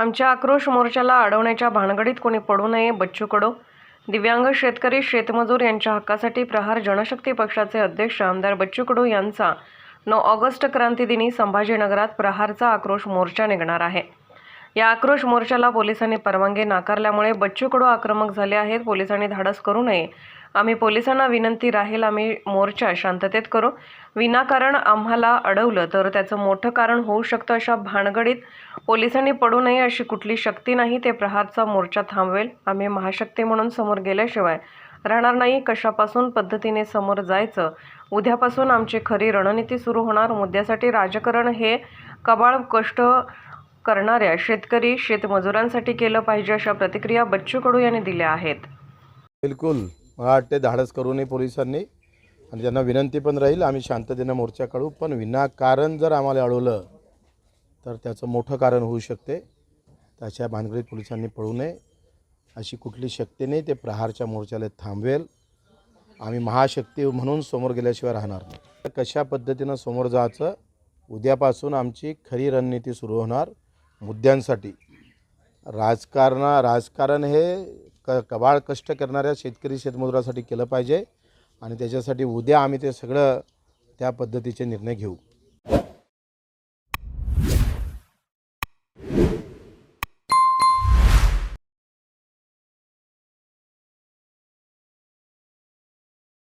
आमच्या आक्रोश मोर्चाला अडवण्याच्या भानगडीत कोणी पडू नये बच्चू कडू. दिव्यांग शेतकरी शेतमजूर यांच्या हक्कासाठी प्रहार जनशक्ती पक्षाचे अध्यक्ष आमदार बच्चू कडू यांचा नऊ ऑगस्ट क्रांतीदिनी संभाजीनगरात प्रहारचा आक्रोश मोर्चा निघणार आहे. या आक्रोश मोर्चाला पोलिसांनी परवानगी नाकारल्यामुळे बच्चू कडू आक्रमक झाले आहेत पोलिसांनी धाडस करू नये आम्ही पोलिसांना विनंती राहील आम्ही मोर्चा शांततेत करू. विनाकारण आम्हाला अडवलं तर त्याचं मोठं कारण होऊ शकतं अशा भानगडीत पोलिसांनी पडू नये अशी कुठली शक्ती नाही ते प्रहारचा मोर्चा थांबवेल. आम्ही महाशक्ती म्हणून समोर गेल्याशिवाय राहणार नाही. कशापासून पद्धतीने समोर जायचं? उद्यापासून आमची खरी रणनीती सुरू होणार. मुद्द्यासाठी राजकारण हे कबाळ कष्ट करणाऱ्या शेतकरी शेतमजुरांसाठी केलं पाहिजे अशा प्रतिक्रिया बच्चू कडू यांनी दिल्या आहेत. बिलकुल. मला वाटते धाडस करू नये पोलिसांनी आणि त्यांना विनंती पण राहील आम्ही शांततेनं मोर्चा काढू. पण विनाकारण जर आम्हाला अडवलं तर त्याचं मोठं कारण होऊ शकते. त्याच्या भानगडीत पोलिसांनी पडू नये. अशी कुठली शक्ती नाही ते प्रहारच्या मोर्चाला थांबवेल. आम्ही महाशक्ती म्हणून समोर गेल्याशिवाय राहणार नाही. कशा पद्धतीनं समोर जायचं? उद्यापासून आमची खरी रणनीती सुरू होणार मुद्द्यांसाठी. राजकारणा राजकारण हे क कबाळ कष्ट करणाऱ्या शेतकरी शेतमजुरासाठी केलं पाहिजे आणि त्याच्यासाठी उद्या आम्ही ते सगळं त्या पद्धतीचे निर्णय घेऊ.